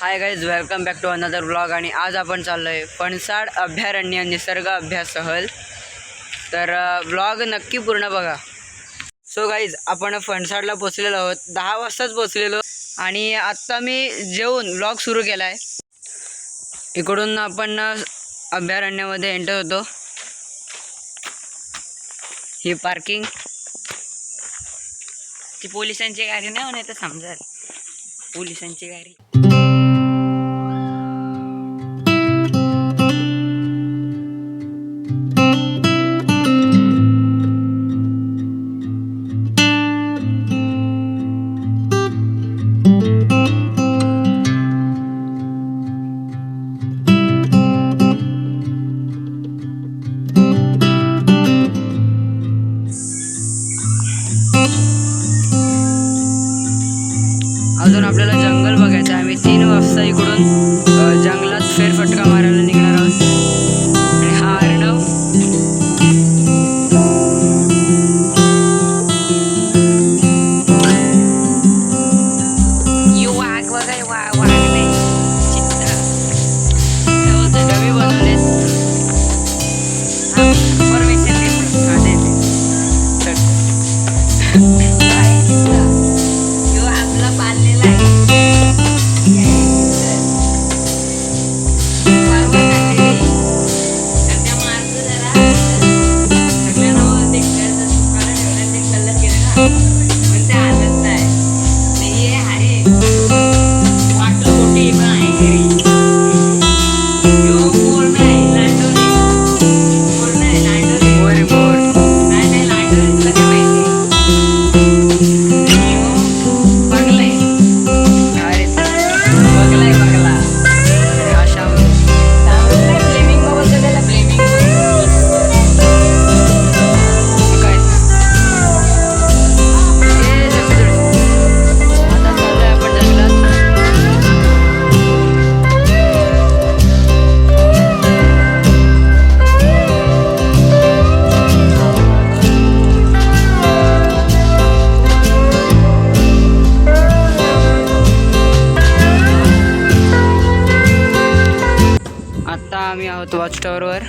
Hi guys welcome back to another blog आणि आज आपण चाललो आहे फणसाड अभयारण्य निसर्ग अभ्यास सहल तर ब्लॉग नक्की पूर्ण बघा. सो गाईज आपण फणसाडला पोचलेलो आहोत. दहा वाजताच पोचलेलो आणि आत्ता मी जेवून ब्लॉग सुरू केला आहे इकडून आपण अभयारण्यामध्ये एंटर होतो. ही पार्किंग ती पोलिसांची गाडी नाही होणार तर समजा पोलिसांची गाडी. आम्ही तीन वाजता इकडून Música आम्ही आहोत वॉच टॉवरवर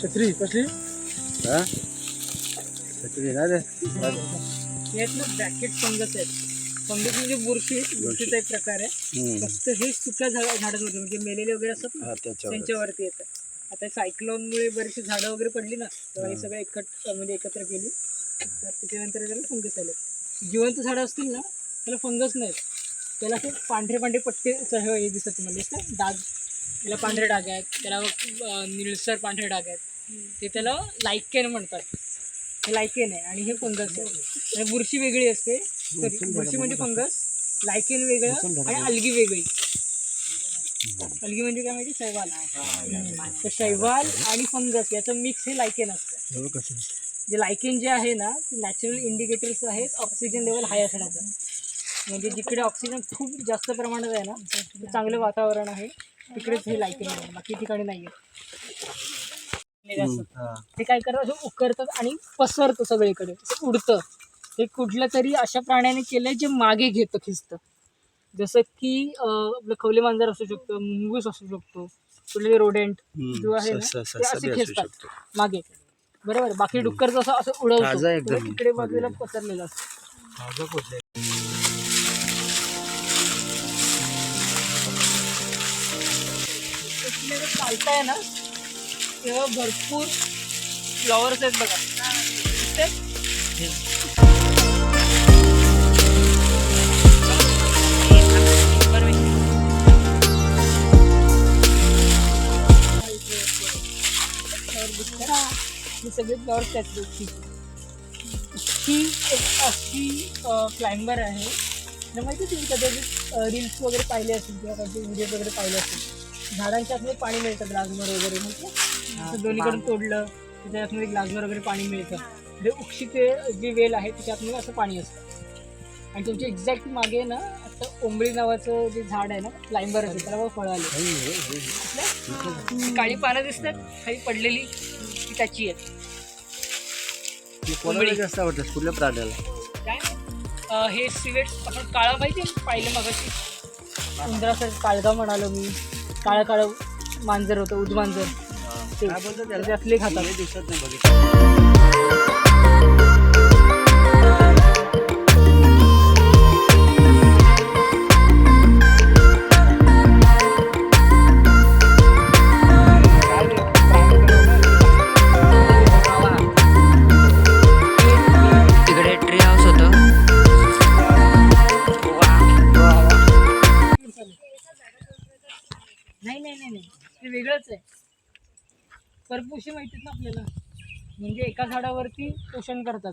छत्री कसली हा छत्री ना रे यातलं ब्रॅकेट फंगस आहेत फंगस म्हणजे बुरशी बुरशीचा एक प्रकार आहे. फक्त हे सुक्या झाड झाडात होते म्हणजे मेलेले वगैरे असतात ना त्याच्यावर त्यांच्यावरती येतं. आता सायक्लोनमुळे बरीचशी झाडं वगैरे पडली ना तेव्हा हे सगळं एकट म्हणजे एकत्र केली. तर त्याच्यानंतर त्याला फंगस आले. जिवंत झाडं असतील ना त्याला फंगस नाहीत त्याला असे पांढरे पांढरे पट्टे हे दिसत म्हणजे ना डाग. त्याला पांढरे डाग आहेत. त्याला निळसर पांढरे डाग आहेत. ते त्याला लायकेन म्हणतात. हे लायकेन आहे आणि हे फंगस आहे. बुरशी वेगळी असते. बुरशी म्हणजे फंगस लायकेन वेगळं आणि अलगी वेगळी. अलगी म्हणजे काय माहिती? शैवाल. तर शैवाल आणि फंगस याचं मिक्स हे लायकेन असतं. जे लायकेन जे आहे ना ते नॅचरल इंडिकेटर्स आहेत ऑक्सिजन लेवल हाय असण्याचं. म्हणजे जिकडे ऑक्सिजन खूप जास्त प्रमाणात आहे ना ते चांगलं वातावरण आहे तिकडेच हे लायकेन आहे. बाकी ठिकाणी नाही आहे हा. ते काय करतात असं उकरतात आणि पसरतं सगळीकडे. उडतं. हे कुठल्या तरी अशा प्राण्याने केलंय जे मागे घेतं खिस्त. जसं की आपलं खवले मांजर असू शकतं मुंगूस असू शकतो कुठले रोडेंट ते स- असे खेचतात. मागे. बरोबर? बाकी डुक्कर जसं असं उडवतो. ताजा एकदम. तो इकडे बाजूला पसरलेला असतो. चालताय ना. तेव्हा भरपूर फ्लॉवर्स आहेत बघा. दिसते हे सगळे फ्लॉवर्स त्यात ही एक अशी क्लाइंबर आहे. तुला माहिती आहे तुम्ही कदाचित रील्स वगैरे पाहिले असतील किंवा काही व्हिडिओ वगैरे पाहिले असतील झाडांच्या आतमध्ये पाणी मिळतं ग्लासभर वगैरे आहे? असं दोन्हीकडून तोडलं त्याच्या आतमध्ये ग्लासभर वगैरे पाणी मिळतं. ते उक्षी ते जी वेल आहे त्याच्या आतमध्ये असं पाणी असतं. आणि तुमच्या एक्झॅक्ट मागे ना आता ओंबळी नावाचं जे झाड आहे ना क्लाइंबर आहे त्याला बघा फळं आले. काळी पानं दिसतात खाली पडलेली ती त्याची आहेत. कोणाला जास्त आवडतात? कुठल्या प्राण्याला? काय हे सिवेट आपण काळा माहिती पाहिलं मग उंदरासारखं काळगा म्हणालो मी. काळं काळं मांजर होतं उद मांजर ते? त्यातले खातात. लय दिवसात नाही बघितलं. परपोषी माहितीत ना आपल्याला? म्हणजे एका झाडावरती पोषण करतात.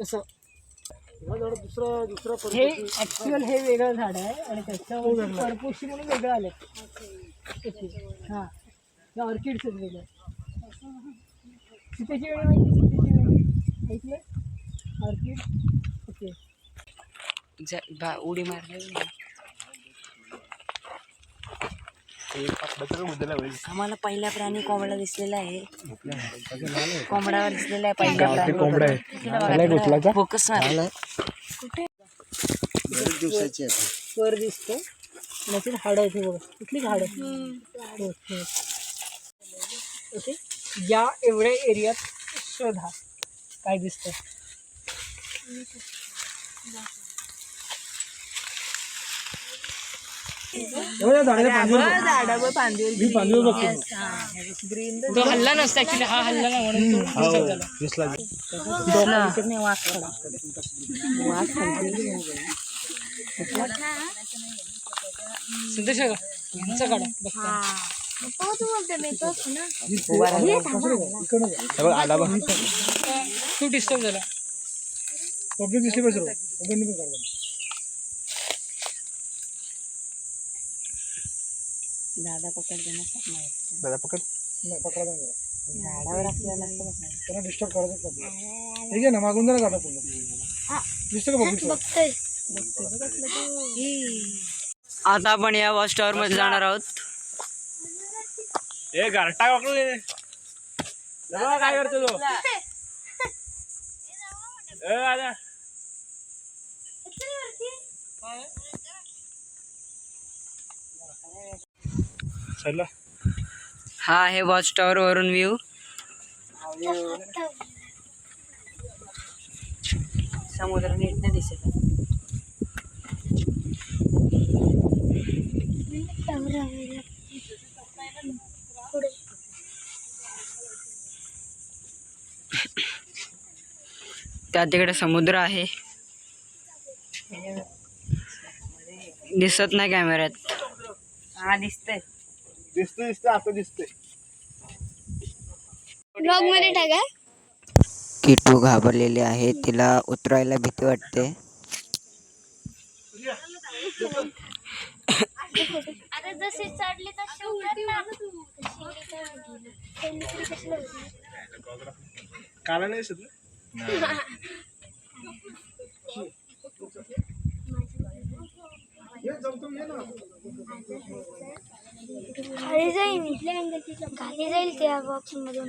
तसं. दुसरं दुसरं हे ऍक्च्युअल हे वेगळं झाड आहे आणि त्याच्यावर परपोषी म्हणून वेगळं आलं हां. या ऑर्किड्स आहेत वेगळं सीतेची वेळी माहिती? सीतेची वेळी ऐकलं ऑर्किड? ओके. ज- बा- उडी मारली. आम्हाला पहिला प्राणी कोंबडा दिसलेला आहे. कोंबडावर दिसलेला आहे पहिला कोंबडा प्राणी फोकस मार. बरेच दिवसाची आहे स्वर दिसतो आणि याची झाडं आहेत हे बघा. कुठली झाडं हो, हो. ओके. या एवढ्या एरियात शोधा. काय दिसतं हल्ला नसता हा हल्ला नाही म्हणून. संदेश काढा. बघता तू डिस्टर्ब झाला. दादा पकडते दादा पकड झाडावर असलेला नसतं बघ. ठीक आहे ना मागून जरा काढा पुन्हा दिसतं का बघू आता आपण या वॉच टॉवर मध्ये जाणार आहोत. ए गारटा काय करतो तो? ए दादा. चला. हा आहे वॉच टॉवर वरून व्ह्यू समुद्र नीट नाही दिसत त्या तिकडे समुद्र आहे. दिसत नाही कॅमेऱ्यात हा दिसतंय. दिसतं दिसतं असं दिसतंय. ब्लॉगमध्ये टाका. किटू घाबरलेली आहे तिला उतरायला भीती वाटते. आता जसे चढले तसे? काला नाही ना. खाली जाईल खाली जाईल त्या बॉक्स मधून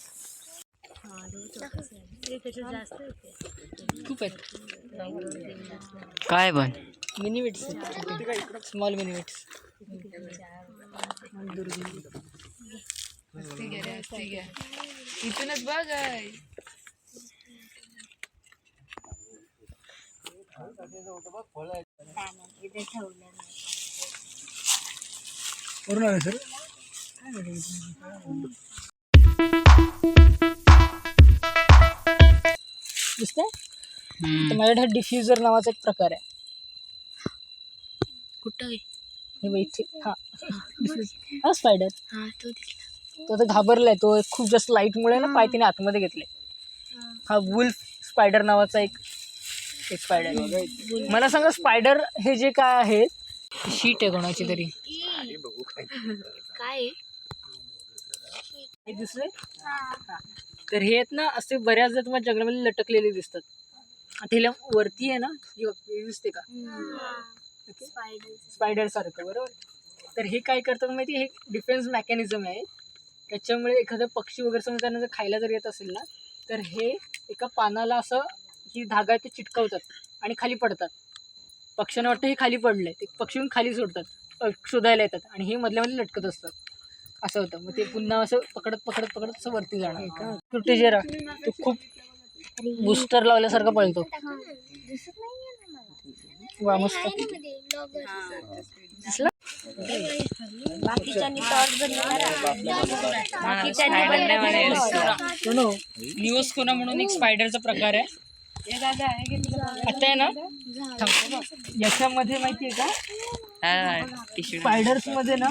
खूप आहेत काय पण. Mini wits small mini wits इथूनच बघ आहे. ठेवलं सर? दिसतंय. तर माझ्याकडे हा डिफ्युजर नावाचा एक प्रकार आहे. कुठं हे बघ इथे. हा. diffuser. हा स्पायडर हा तो दिसला. तो आता घाबरलाय. तो खूप जास्त लाईटमुळे ना पाय तिने आतमध्ये घेतले. हा. वुल्फ स्पायडर नावाचा एक एक स्पायडर मला सांगा स्पायडर हे जे काय आहे शीट आहे कोणाची तरी. काय हे दिसले तर हे आहेत ना असे बऱ्याचदा तुम्हाला जंगलामध्ये लटकलेले दिसतात. ह्याला वरती आहे ना दिसते का? स्पायडर सारखं बरोबर? तर हे काय करतात माहिती हे डिफेन्स मेकॅनिझम आहे. त्याच्यामुळे एखादा पक्षी वगैरे समजा त्यांना जर खायला जर येत असेल ना तर हे एका पानाला असं ही धागा ते चिटकवतात आणि खाली पडतात. पक्ष्यांना वाटतं हे खाली पडलंय. ते पक्षी खाली सोडतात शोधायला येतात आणि हे मधल्यामध्ये लटकत असतात. असं होतं. मग ते पुन्हा असं पकडत पकडत पकडत असं वरती जाणार. तुटेजेरा तो खूप बुस्टर लावल्यासारखा पळतो. दिसत नाहीये ना मला वा मस्त दिसला? न्यूज कोना म्हणून एक स्पायडरचा प्रकार आहे? दादा आहे की तुला आता आहे ना. याच्यामध्ये माहिती आहे का? स्पायडर्समध्ये ना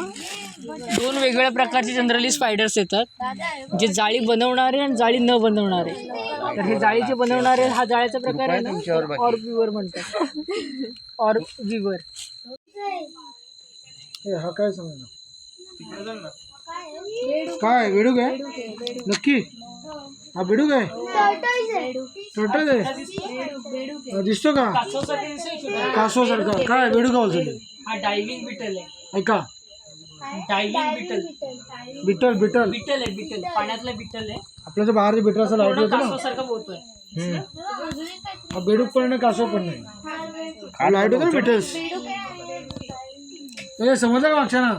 दोन वेगवेगळ्या प्रकारचे जनरली स्पायडर्स येतात. जे जाळी बनवणारे आणि जाळी न बनवणारे. तर हे जाळीचे बनवणारे हा जाळ्याचा प्रकार आहे ना ऑर्ब विवर म्हणतात. ऑर्ब विवर. हे हा काय सांगा ना? काय बेडूक आहे? नक्की? हा बेडूक आहे? टोटल आहे? हा, दिसतो का? कासव सारखा काय बेडूक बोलतो ते हा डायव्हिंग बिटल आहे. ऐका. Diving beetle beetle beetle beetle आहे बिटल पाण्यातला बिटल आहे. आपल्या जे बाहेरचे बिटल असं लाइट होतं ना? कासवासारखं बोलतोय. हम्म. हा बेडूक पण नाही कासव पण नाही लाइट होतं ना बिटल्स समजलं का मागच्या ना?